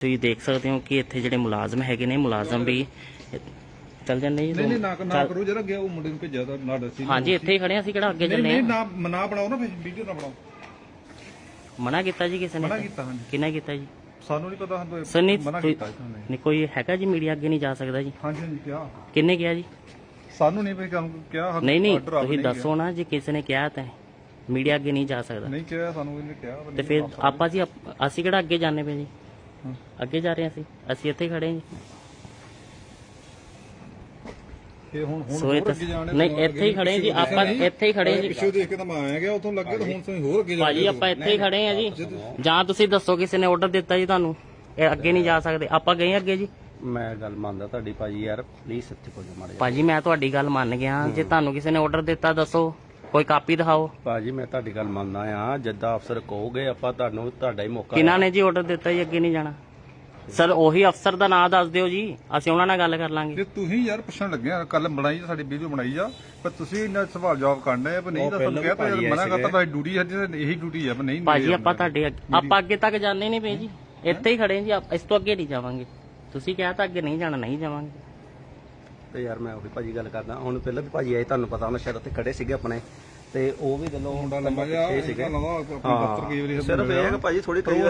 ਤੁਸੀਂ ਦੇਖ ਸਕਦੇ ਹੋ ਕਿ ਇੱਥੇ ਜਿਹੜੇ ਮੁਲਾਜ਼ਮ ਹੈਗੇ ਨੇ ਮੁਲਾਜ਼ਮ ਵੀ ਚੱਲ ਜਾਂਦੇ ਜੀ ਨਹੀਂ ਨਹੀਂ ਨਾ ਨਾ ਕਰੋ ਜਰਾ ਗਿਆ ਉਹ ਮੁੰਡੇ ਨੂੰ ਭੇਜਿਆ ਤਾਂ ਨਾ ਦੱਸੀ। ਹਾਂਜੀ ਇੱਥੇ ਹੀ ਖੜੇ ਹਾਂ ਅਸੀਂ ਕਿਹੜਾ ਅੱਗੇ ਨਹੀਂ ਨਹੀਂ ਹਾਂ ਨਾ ਨਾ ਬਣਾਓ ਨਾ ਫਿਰ ਵੀਡੀਓ ਨਾ ਬਣਾਓ। ਮਨਾ ਕੀਤਾ ਜੀ ਕਿਸੇ ਨੇ? ਮਨਾ ਕੀਤਾ ਹਾਂਜੀ। ਕਿਹਨੇ ਕੀਤਾ ਜੀ? ਸਾਨੂੰ ਨਹੀਂ ਪਤਾ ਸਰ ਨਹੀਂ ਮਨਾ ਕੋਈ- ਕੀਤਾ ਇਹਨਾਂ ਨੇ ਨਹੀਂ ਕੋਈ ਹੈਗਾ ਜੀ ਮੀਡੀਆ ਅੱਗੇ ਨਹੀਂ ਜਾ ਸਕਦਾ ਜੀ? ਹਾਂਜੀ ਹਾਂਜੀ ਕਿਹਾ। ਕਿੰਨੇ ਕਿਹਾ ਜੀ? ਸਾਨੂੰ ਨਹੀਂ ਪਈ ਕੰਮ ਕਿਹਾ ਸਾਨੂੰ ਨਹੀਂ ਨਹੀਂ order ਆਪ ਤੁਸੀਂ ਦੱਸੋ ਨਾ ਜੇ ਕਿਸੇ ਨੇ ਕਿਹਾ ਤਾਂ ਮੀਡੀਆ ਅੱਗੇ ਨਹੀਂ ਜਾ ਸਕਦਾ। ਨਹੀਂ ਕਿਹਾ ਸਾਨੂੰ ਇਹਨੇ ਕਿਹਾ ਤੇ ਫਿਰ ਆ। ਆਪਾਂ ਜੀ ਅਸੀਂ ਕਿਹੜਾ ਅੱਗੇ ਜਾਣੇ ਪਏ ਜੀ? ਹਾਂ। ਅੱਗੇ ਜਾ ਰਹੇ ਹਾਂ ਅਸੀਂ। ਅਸੀਂ ਇੱਥੇ ਹੀ ਖੜੇ ਹਾਂ ਜੀ। ਇਹ ਹੁਣ ਹੁਣ ਸੋ ਇਹ ਹੋਰ ਅੱਗੇ ਜਾਣੇ ਨਹੀਂ, ਇੱਥੇ ਹੀ ਖੜੇ ਜੀ, ਆਪਾਂ ਇੱਥੇ ਹੀ ਖੜੇ ਜੀ। ਪਿੱਛੇ ਦੇਖ ਕੇ ਤਾਂ ਮੈਂ ਆਇਆ ਗਿਆ ਉਥੋਂ ਲੱਗੇ ਤਾਂ ਹੁਣ ਤੁਸੀਂ ਹੋਰ ਅੱਗੇ ਭਾਜੀ ਆਪਾਂ ਇੱਥੇ ਹੀ ਖੜੇ ਹਾਂ ਜੀ। ਜਾਂ ਤੁਸੀਂ ਦੱਸੋ ਕਿਸੇ ਨੇ ਆਰਡਰ ਦਿੱਤਾ ਜੀ ਤੁਹਾਨੂੰ? ਇਹ ਅੱਗੇ ਨਹੀਂ ਜਾ ਸਕਦੇ। ਆਪਾਂ ਗਏ ਅੱਗੇ ਜੀ। ਮੈਂ ਗੱਲ ਮੰਨਦਾ ਤੁਹਾਡੀ ਭਾਜੀ ਯਾਰ ਪਲੀਜ਼ ਇੱਥੇ ਕੋਈ ਮਾੜੇ ਭਾਜੀ ਮੈਂ ਤੁਹਾਡੀ ਗੱਲ ਮੰਨ ਗਿਆ। ਜੇ ਤੁਹਾਨੂੰ ਕਿਸੇ ਨੇ ਆਰਡਰ ਦਿੱਤਾ ਦੱਸੋ। ਕੋਈ ਕਾਪੀ ਦਿਖਾਓ। ਭਾਜੀ ਮੈਂ ਤੁਹਾਡੀ ਗੱਲ ਮੰਨਦਾ ਆ। ਜਿੱਦਾਂ ਅਫਸਰ ਕਹੋਗੇ ਆਪਾਂ ਤੁਹਾਨੂੰ ਤੁਹਾਡਾ ਹੀ ਮੌਕਾ ਕਿਹਨਾਂ ਨੇ ਜੀ ਆਰਡਰ ਦਿੱਤਾ ਜੀ ਅੱਗੇ ਨਹੀਂ ਜਾਣਾ? ਸਰ ਉਹੀ ਅਫਸਰ ਦਾ ਨਾਮ ਦੱਸ ਦਿਓ ਜੀ ਅਸੀਂ ਉਹਨਾਂ ਨਾਲ ਗੱਲ ਕਰ ਲਾਂਗੇ। ਜੇ ਤੁਸੀਂ ਯਾਰ ਪੁੱਛਣ ਲੱਗੇ ਆ ਕੱਲ ਬਣਾਈ ਜਾ ਸਾਡੀ ਵੀਡੀਓ ਬਣਾਈ ਜਾ ਪਰ ਤੁਸੀਂ ਇੰਨਾ ਸਵਾਲ ਜਵਾਬ ਕਰਨਾ ਹੈ ਪਰ ਨਹੀਂ ਉਹ ਤਾਂ ਤੁਹਾਨੂੰ ਪਹਿਲਾਂ ਕਿਹਾ ਤਾਂ ਭਾਜੀ ਯਾਰ ਮਨਾ ਕਰਤਾ ਤਾਂ ਡਿਊਟੀ ਹੈ ਜਿਹਦੀ ਇਹੀ ਡਿਊਟੀ ਹੈ ਪਰ ਨਹੀਂ ਭਾਜੀ ਆਪਾਂ ਤੁਹਾਡੇ ਅੱਗੇ- ਆਪਾਂ ਅੱਗੇ ਤੱਕ ਜਾਂਦੇ ਨਹੀਂ ਪਏ ਜੀ। ਇੱਥੇ ਹੀ ਖੜੇ ਹਾਂ ਜੀ ਆਪ- ਇਸ ਤੋਂ ਅੱਗੇ ਨਹੀਂ ਜਾਵਾਂਗੇ। ਤੁਸੀਂ ਕਿਹਾ ਤਾਂ ਅੱਗੇ ਨਹੀਂ ਜਾਣਾ ਨਹੀਂ ਜਾਵਾਂਗੇ। ਤੇ ਯਾਰ ਮੈਂ ਉਹੀ ਭਾਜੀ ਗੱਲ ਕਰਦਾ ਹੁਣ ਪਹਿਲਾਂ ਵੀ ਭਾਜੀ ਆਏ ਤੁਹਾਨੂੰ ਪਤਾ ਉਹਨਾਂ ਸ਼ਾਇਦ ਉੱਥੇ ਖੜੇ ਸੀਗੇ ਆਪਣੇ ਤੇ ਉਹ ਵੀ ਗੱਲੋਂ ਮੁੰਡਾ ਲੰਮਾ ਜਿਹਾ ਸੀਗੇ। ਨਵਾਂ ਆਪਣੀ ਦਫ਼ਤਰ ਕਈ ਵਾਰੀ ਸਿਰਫ ਇਹ ਹੈ ਕਿ ਭਾਜੀ ਥੋੜੀ ਕਈ